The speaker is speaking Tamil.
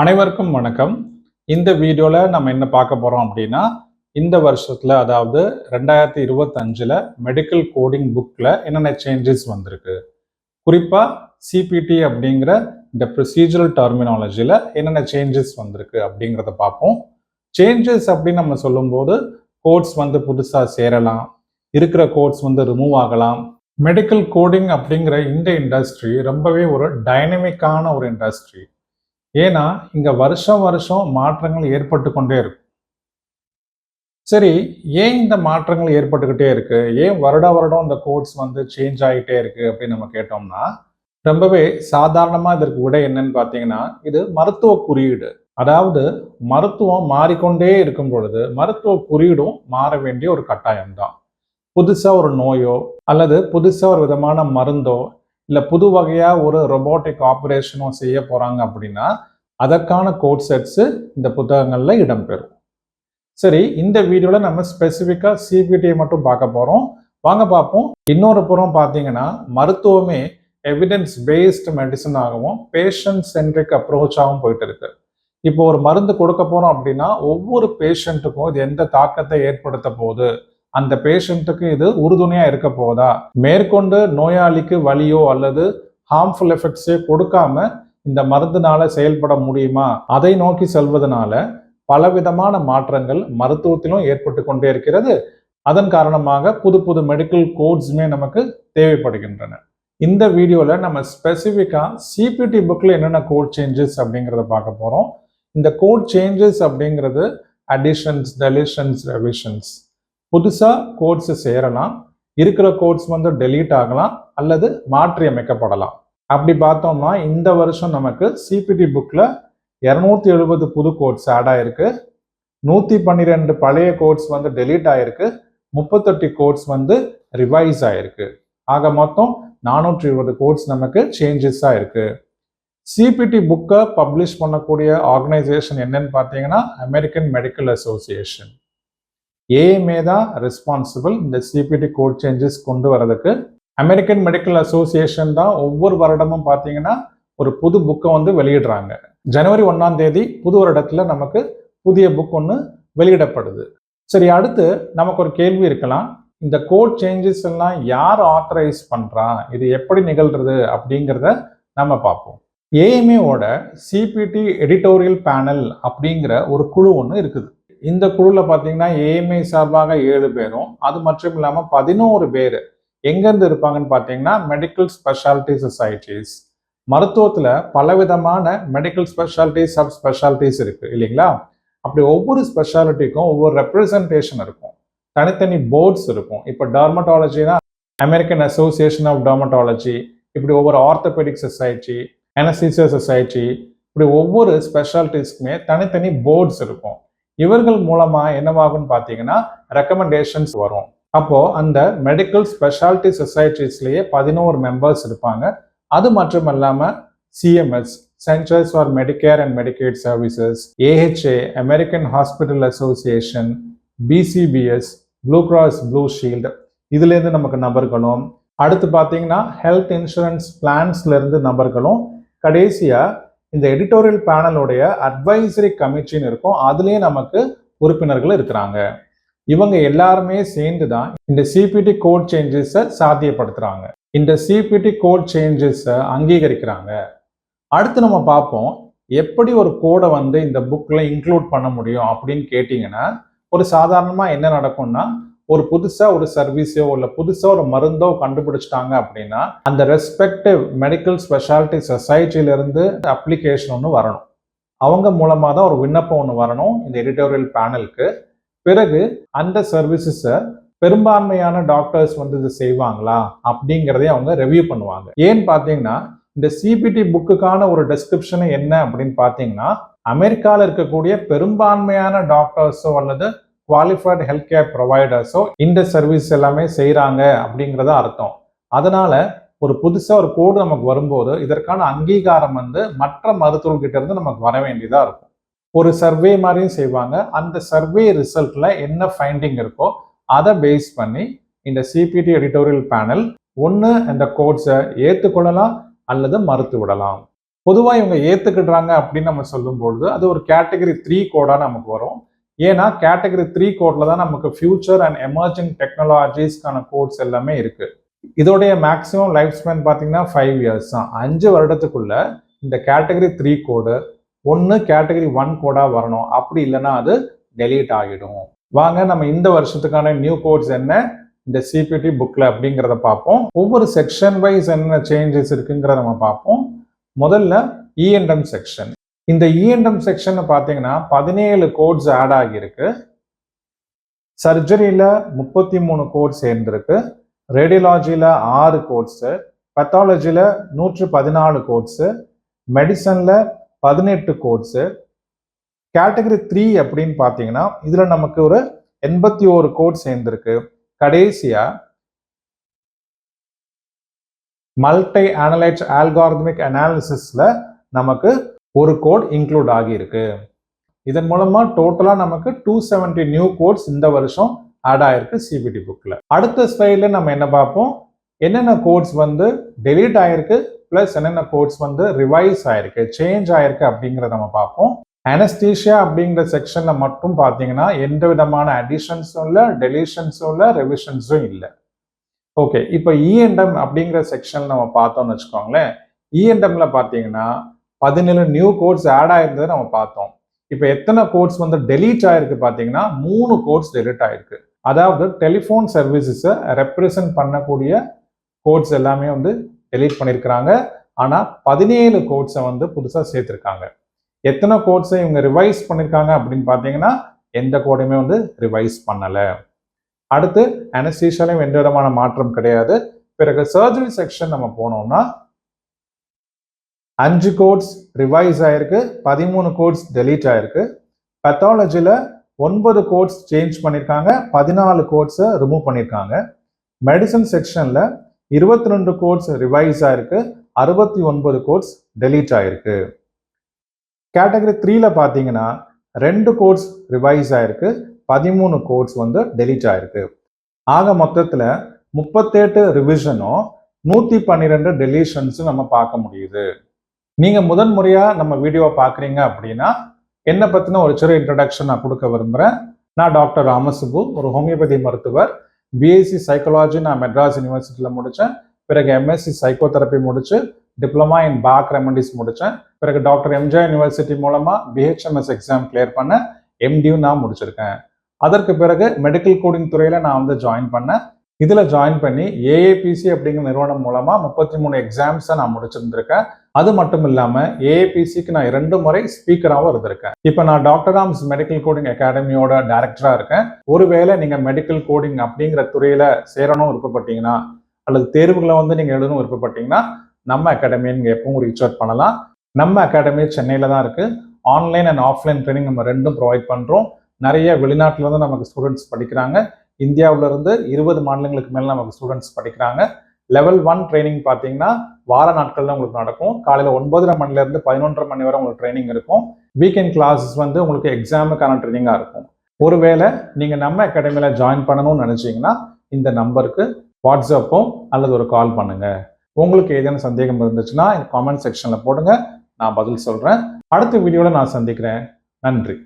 அனைவருக்கும் வணக்கம். இந்த வீடியோவில் நம்ம என்ன பார்க்க போகிறோம் அப்படின்னா இந்த வருஷத்தில் அதாவது ரெண்டாயிரத்தி இருபத்தஞ்சில் மெடிக்கல் கோடிங் புக்கில் என்னென்ன சேஞ்சஸ் வந்திருக்கு? குறிப்பாக சிபிடி அப்படிங்கிற இந்த ப்ரொசீஜரல் டெர்மினாலஜியில் என்னென்ன சேஞ்சஸ் வந்திருக்கு அப்படிங்கிறத பார்ப்போம். சேஞ்சஸ் அப்படின்னு நம்ம சொல்லும்போது கோட்ஸ் வந்து புதுசாக சேரலாம். இருக்கிற கோட்ஸ் வந்து ரிமூவ் ஆகலாம். மெடிக்கல் கோடிங் அப்படிங்கிற இந்த இண்டஸ்ட்ரி ரொம்பவே ஒரு டைனமிக்கான ஒரு இண்டஸ்ட்ரி ஏன்னா இங்கே வருஷம் வருஷம் மாற்றங்கள் ஏற்பட்டு கொண்டே இருக்கும். சரி ஏன் இந்த மாற்றங்கள் ஏற்பட்டுக்கிட்டே இருக்கு? ஏன் வருட வருடம் இந்த கோட்ஸ் வந்து சேஞ்ச் ஆகிட்டே இருக்கு அப்படின்னு நம்ம கேட்டோம்னா ரொம்பவே சாதாரணமாக இதற்கு விட என்னன்னு பார்த்தீங்கன்னா இது மருத்துவ குறியீடு. அதாவது மருத்துவம் மாறிக்கொண்டே இருக்கும் பொழுது மருத்துவ குறியீடும் மாற வேண்டிய ஒரு கட்டாயம் தான் புதுசா ஒரு நோயோ அல்லது புதுசாக ஒரு விதமான மருந்தோ இல்லை புது வகையாக ஒரு ரொபோட்டிக் ஆப்ரேஷனும் செய்ய போகிறாங்க அப்படின்னா அதற்கான கோட் செட்ஸு இந்த புத்தகங்களில் இடம்பெறும். சரி இந்த வீடியோவில் நம்ம ஸ்பெசிஃபிக்காக சிபிடியை மட்டும் பார்க்க போகிறோம் வாங்க பார்ப்போம். இன்னொரு புறம் பார்த்தீங்கன்னா மருத்துவமே எவிடன்ஸ் பேஸ்டு மெடிசன் ஆகவும் பேஷண்ட் சென்ட்ரிக் அப்ரோச்சாகவும் போயிட்டு இருக்கு. இப்போ ஒரு மருந்து கொடுக்க போகிறோம் அப்படின்னா ஒவ்வொரு பேஷண்ட்டுக்கும் இது எந்த தாக்கத்தை ஏற்படுத்த போகுது? அந்த பேஷண்ட்டுக்கு இது உறுதுணையாக இருக்க போதா? மேற்கொண்டு நோயாளிக்கு வலியோ அல்லது ஹார்ம்ஃபுல் எஃபெக்ட்ஸே கொடுக்காம இந்த மருந்துனால செயல்பட முடியுமா? அதை நோக்கி செல்வதனால பலவிதமான மாற்றங்கள் மருத்துவத்திலும் ஏற்பட்டு கொண்டே இருக்கிறது. அதன் காரணமாக புது புது மெடிக்கல் கோட்ஸுமே நமக்கு தேவைப்படுகின்றன. இந்த வீடியோவில் நம்ம ஸ்பெசிஃபிக்காக சிபிடி புக்கில் என்னென்ன கோட் சேஞ்சஸ் அப்படிங்கிறத பார்க்க போகிறோம் இந்த கோட் சேஞ்சஸ் அப்படிங்கிறது அடிஷன்ஸ் டெலிஷன்ஸ் ரெவிஷன்ஸ் புதுசாக கோட்ஸ் சேரலாம். இருக்கிற கோட்ஸ் வந்து டெலீட் ஆகலாம் அல்லது மாற்றி அமைக்கப்படலாம் அப்படி பார்த்தோம்னா இந்த வருஷம் நமக்கு சிபிடி புக்கில் இரநூத்தி எழுபது புது கோட்ஸ் ஆட் ஆயிருக்கு. நூற்றி பன்னிரெண்டு பழைய கோட்ஸ் வந்து டெலீட் ஆயிருக்கு. முப்பத்தெட்டு கோட்ஸ் வந்து ரிவைஸ் ஆயிருக்கு. ஆக மொத்தம் நானூற்றி இருபது கோட்ஸ் நமக்கு சேஞ்சஸாக இருக்குது சிபிடி புக்கை பப்ளிஷ் பண்ணக்கூடிய ஆர்கனைசேஷன் என்னன்னு பார்த்தீங்கன்னா அமெரிக்கன் மெடிக்கல் அசோசியேஷன் ஏஎம்ஏ தான் ரெஸ்பான்சிபிள் இந்த சிபிடி கோட் சேஞ்சஸ் கொண்டு வரதுக்கு அமெரிக்கன் மெடிக்கல் அசோசியேஷன் தான் ஒவ்வொரு வருடமும் பார்த்தீங்கன்னா ஒரு புது புக்கை வந்து வெளியிடுறாங்க. ஜனவரி ஒன்றாம் தேதி புது வருடத்தில் நமக்கு புதிய புக் ஒன்று வெளியிடப்படுது. சரி அடுத்து நமக்கு ஒரு கேள்வி இருக்கலாம். இந்த கோட் சேஞ்சஸ் எல்லாம் யார் ஆத்தரைஸ் பண்ணுறா இது எப்படி நிகழ்றது அப்படிங்கிறத நம்ம பார்ப்போம். ஏஎம்ஏவோட சிபிடி எடிட்டோரியல் பேனல் அப்படிங்கிற ஒரு குழு ஒன்று இருக்குது. இந்த குழுவில் பார்த்தீங்கன்னா ஏஎம்ஐ சார்பாக ஏழு பேரும் அது மட்டும் இல்லாமல் பதினோரு பேர் எங்கேருந்து இருப்பாங்கன்னு பார்த்தீங்கன்னா மெடிக்கல் ஸ்பெஷாலிட்டி சொசைட்டிஸ் மருத்துவத்தில் பலவிதமான மெடிக்கல் ஸ்பெஷாலிட்டிஸ் சப் ஸ்பெஷாலிட்டிஸ் இருக்குது இல்லைங்களா? அப்படி ஒவ்வொரு ஸ்பெஷாலிட்டிக்கும் ஒவ்வொரு ரெப்ரசன்டேஷன் இருக்கும். தனித்தனி போர்ட்ஸ் இருக்கும். இப்போ டர்மட்டாலஜினா அமெரிக்கன் அசோசியேஷன் ஆஃப் டர்மட்டாலஜி இப்படி ஒவ்வொரு ஆர்த்தோபெடிக் சொசைட்டி அனசிசியா சொசைட்டி இப்படி ஒவ்வொரு ஸ்பெஷாலிட்டிஸ்க்குமே தனித்தனி போர்ட்ஸ் இருக்கும். இவர்கள் மூலமா என்னவாகும்னு பார்த்தீங்கன்னா ரெக்கமெண்டேஷன்ஸ் வரும். அப்போ அந்த மெடிக்கல் ஸ்பெஷாலிட்டி சொசைட்டிஸ்லயே பதினோரு மெம்பர்ஸ் இருப்பாங்க. அது மட்டும் இல்லாம CMS centres for Medicare and Medicaid services AHA American hospital association BCBS blue cross blue shield இதுலேருந்து நமக்கு நபர்களும் அடுத்து பார்த்தீங்கன்னா ஹெல்த் இன்சூரன்ஸ் பிளான்ஸ்ல இருந்து நபர்களும் கடைசியாக இந்த எடிட்டோரியல் பேனலுடைய அட்வைசரி கமிட்டின்னு இருக்கும். அதுலேயே நமக்கு உறுப்பினர்கள் இருக்கிறாங்க. இவங்க எல்லாருமே சேர்ந்து தான் இந்த சிபிடி கோட் சேஞ்சஸை சாத்தியப்படுத்துகிறாங்க இந்த சிபிடி கோட் சேஞ்சஸை அங்கீகரிக்கிறாங்க. அடுத்து நம்ம பார்ப்போம் எப்படி ஒரு கோடை வந்து இந்த புக்கில் இன்க்ளூட் பண்ண முடியும் அப்படின்னு கேட்டிங்கன்னா ஒரு சாதாரணமாக என்ன நடக்கும்னா ஒரு புதுசாக ஒரு சர்வீஸோ இல்லை புதுசாக ஒரு மருந்தோ கண்டுபிடிச்சிட்டாங்க அப்படின்னா அந்த ரெஸ்பெக்டிவ் மெடிக்கல் ஸ்பெஷாலிட்டி சொசைட்டிலேருந்து அப்ளிகேஷன் ஒன்று வரணும். அவங்க மூலமாக தான் ஒரு விண்ணப்பம் ஒன்று வரணும் இந்த எடிட்டோரியல் பேனலுக்கு பிறகு அந்த சர்வீசஸை பெரும்பான்மையான டாக்டர்ஸ் வந்து இது செய்வாங்களா அப்படிங்கிறதே அவங்க ரெவியூ பண்ணுவாங்க. ஏன்னு பார்த்தீங்கன்னா இந்த சிபிடி புக்குக்கான ஒரு டெஸ்கிரிப்ஷன் என்ன அப்படின்னு பார்த்தீங்கன்னா அமெரிக்காவில் இருக்கக்கூடிய பெரும்பான்மையான டாக்டர்ஸோ அல்லது குவாலிஃபைடு ஹெல்த் கேர் ப்ரொவைடர்ஸோ இந்த சர்வீஸ் எல்லாமே செய்கிறாங்க அப்படிங்கிறத அர்த்தம். அதனால் ஒரு புதுசாக ஒரு கோடு நமக்கு வரும்போது இதற்கான அங்கீகாரம் வந்து மற்ற மருத்துவர்கிட்ட இருந்து நமக்கு வர வேண்டியதாக இருக்கும். ஒரு சர்வே மாதிரியும் செய்வாங்க. அந்த சர்வே ரிசல்ட்டில் என்ன ஃபைண்டிங் இருக்கோ அதை பேஸ் பண்ணி இந்த சிபிடி எடிட்டோரியல் பேனல் ஒன்று அந்த கோட்ஸை ஏற்றுக்கொள்ளலாம் அல்லது மறுத்து விடலாம். பொதுவாக இவங்க ஏற்றுக்கிடுறாங்க அப்படின்னு நம்ம சொல்லும்பொழுது அது ஒரு கேட்டகரி த்ரீ கோடாக நமக்கு வரும். ஏன்னா கேட்டகரி த்ரீ கோட்ல தான் நமக்கு ஃபியூச்சர் அண்ட் எமர்ஜிங் டெக்னாலஜிஸ்க்கான கோட்ஸ் எல்லாமே இருக்கு. இதோடைய மேக்ஸிமம் லைஃப் ஸ்பேன் பார்த்தீங்கன்னா ஃபைவ் இயர்ஸ் தான். அஞ்சு வருடத்துக்குள்ள இந்த கேட்டகரி த்ரீ கோடு ஒன்று கேட்டகரி ஒன் கோடாக வரணும். அப்படி இல்லைன்னா அது டெலீட் ஆகிடும். வாங்க நம்ம இந்த வருஷத்துக்கான நியூ கோட்ஸ் என்ன? இந்த சிபிடி புக்கில் அப்படிங்கிறத பார்ப்போம். ஒவ்வொரு செக்ஷன் வைஸ் என்ன சேஞ்சஸ் இருக்குங்கிறத நம்ம பார்ப்போம். முதல்ல e இஎன்எம் செக்ஷன் இந்த இஎன்எம் செக்ஷன் பார்த்தீங்கன்னா பதினேழு கோட்ஸ் ஆட் ஆகியிருக்கு. சர்ஜரியில் முப்பத்தி மூணு கோட்ஸ் சேர்ந்துருக்கு. ரேடியலாஜியில் ஆறு கோட்ஸு பத்தாலஜியில் நூற்று பதினாலு கோட்ஸு மெடிசனில் பதினெட்டு கோட்ஸு கேட்டகரி த்ரீ அப்படின்னு பார்த்தீங்கன்னா இதில் நமக்கு ஒரு எண்பத்தி ஓரு கோட் சேர்ந்துருக்கு. கடைசியாக மல்டி அனலைட் ஆல்காரிதமிக் அனாலிசிஸில் நமக்கு ஒரு கோட் இன்க்ளூட் ஆகியிருக்கு. இதன் மூலமாக டோட்டலாக நமக்கு டூ செவன்ட்டி நியூ கோட்ஸ் இந்த வருஷம் ஆட் ஆயிருக்கு சிபிடி புக்கில் அடுத்த ஸ்லைடில் நம்ம என்ன பார்ப்போம்? என்னென்ன கோட்ஸ் வந்து டெலீட் ஆயிருக்கு ப்ளஸ் என்னென்ன கோட்ஸ் வந்து ரிவைஸ் ஆயிருக்கு சேஞ்ச் ஆயிருக்கு அப்படிங்கிறத நம்ம பார்ப்போம். அனஸ்தீஷியா அப்படிங்கிற செக்ஷனில் மட்டும் பார்த்தீங்கன்னா எந்த விதமான அடிஷன்ஸும் இல்லை டெலிஷன்ஸும் இல்லை ரெவிஷன்ஸும் இல்லை. ஓகே இப்போ இஎன்டம் அப்படிங்கிற செக்ஷன் நம்ம பார்த்தோம்னு வச்சுக்கோங்களேன். E இஎன்டம்ல பார்த்தீங்கன்னா பதினேழு நியூ கோட்ஸ் ஆட் ஆயிருந்ததை நம்ம பார்த்தோம். இப்போ எத்தனை கோட்ஸ் வந்து டெலீட் ஆயிருக்கு பார்த்தீங்கன்னா மூணு கோட்ஸ் டெலிட் ஆயிருக்கு. அதாவது டெலிஃபோன் சர்வீசஸை ரெப்ரசன்ட் பண்ணக்கூடிய கோட்ஸ் எல்லாமே வந்து டெலீட் பண்ணியிருக்கிறாங்க ஆனால் பதினேழு கோட்ஸை வந்து புதுசாக சேர்த்துருக்காங்க. எத்தனை கோட்ஸை இவங்க ரிவைஸ் பண்ணியிருக்காங்க அப்படின்னு பார்த்தீங்கன்னா எந்த கோடையுமே வந்து ரிவைஸ் பண்ணலை. அடுத்து அனஸ்தீஷியாலையும் எந்த விதமான மாற்றம் கிடையாது. பிறகு சர்ஜரி செக்ஷன் நம்ம போனோம்னா அஞ்சு கோட்ஸ் ரிவைஸ் ஆயிருக்கு பதிமூணு கோட்ஸ் டெலீட் ஆயிருக்கு. பெத்தாலஜியில் ஒன்பது கோட்ஸ் சேஞ்ச் பண்ணியிருக்காங்க பதினாலு கோட்ஸை ரிமூவ் பண்ணியிருக்காங்க மெடிசன் செக்ஷனில் இருபத்தி ரெண்டு கோட்ஸ் ரிவைஸ் ஆயிருக்கு அறுபத்தி ஒன்பது கோட்ஸ் டெலீட் ஆயிருக்கு கேட்டகரி த்ரீல பார்த்தீங்கன்னா ரெண்டு கோட்ஸ் ரிவைஸ் ஆயிருக்கு பதிமூணு கோட்ஸ் வந்து டெலீட் ஆயிருக்கு. ஆக மொத்தத்தில் முப்பத்தெட்டு ரிவிஷனும் நூற்றி பன்னிரெண்டு டெலிஷன்ஸும் நம்ம பார்க்க முடியுது. நீங்கள் முதன் முறையாக நம்ம வீடியோவை பார்க்குறீங்க அப்படின்னா என்னை பற்றின ஒரு சிறு இன்ட்ரடக்ஷன் நான் கொடுக்க விரும்புகிறேன் நான் டாக்டர் ராமசுபு ஒரு ஹோமியோபதி மருத்துவர். பிஎஸ்சி சைக்காலஜி நான் மெட்ராஸ் யூனிவர்சிட்டியில் முடித்தேன் பிறகு எம்எஸ்சி சைக்கோதெரப்பி முடித்து டிப்ளமா இன் பேக் ரெமடிஸ் முடித்தேன் பிறகு டாக்டர் எம்ஜிஆர் யூனிவர்சிட்டி மூலமாக பிஹெச்எம்எஸ் எக்ஸாம் கிளியர் பண்ண எம்டியூ நான் முடிச்சிருக்கேன். அதற்கு பிறகு மெடிக்கல் கோடிங் துறையில் நான் வந்து ஜாயின் பண்ணேன். இதில் ஜாயின் பண்ணி ஏஏபிசி அப்படிங்கிற நிறுவனம் மூலமாக முப்பத்தி மூணு எக்ஸாம்ஸை நான் முடிச்சிருந்திருக்கேன். அது மட்டும் இல்லாமல் ஏஏபிசிக்கு நான் இரண்டு முறை ஸ்பீக்கராகவும் இருந்திருக்கேன். இப்போ நான் டாக்டர் ஆம்ஸ் மெடிக்கல் கோடிங் அகாடமியோட டைரக்டராக இருக்கேன். ஒருவேளை நீங்கள் மெடிக்கல் கோடிங் அப்படிங்கிற துறையில் சேரணும் விருப்பப்பட்டீங்கன்னா அல்லது தேர்வுகளை வந்து நீங்கள் எழுதணும் விருப்பப்பட்டீங்கன்னா நம்ம அகாடமியை நீங்கள் எப்பவும் ரீச் அவுட் பண்ணலாம். நம்ம அகாடமி சென்னையில் தான் இருக்குது ஆன்லைன் அண்ட் ஆஃப்லைன் ட்ரைனிங் நம்ம ரெண்டும் ப்ரொவைட் பண்ணுறோம் நிறைய வெளிநாட்டில் வந்து நமக்கு ஸ்டூடெண்ட்ஸ் படிக்கிறாங்க. இந்தியாவிலிருந்து இருபது மாநிலங்களுக்கு மேலே நமக்கு ஸ்டூடெண்ட்ஸ் படிக்கிறாங்க. லெவல் ஒன் ட்ரைனிங் பார்த்தீங்கன்னா வார நாட்கள்ல உங்களுக்கு நடக்கும். காலையில் ஒன்பதரை மணிலேருந்து பதினொன்றரை மணி வரை உங்களுக்கு ட்ரைனிங் இருக்கும். வீக்கெண்ட் கிளாஸஸ் வந்து உங்களுக்கு எக்ஸாமுக்கான ட்ரைனிங்காக இருக்கும். ஒருவேளை நீங்கள் நம்ம அகாடமியில் ஜாயின் பண்ணணும்னு நினச்சிங்கன்னா இந்த நம்பருக்கு வாட்ஸ்அப்போ அல்லது ஒரு கால் பண்ணுங்கள் உங்களுக்கு ஏதேனும் சந்தேகம் இருந்துச்சுன்னா இந்த காமெண்ட் செக்ஷனில் போடுங்க. நான் பதில் சொல்கிறேன் அடுத்த வீடியோவில் நான் சந்திக்கிறேன். நன்றி.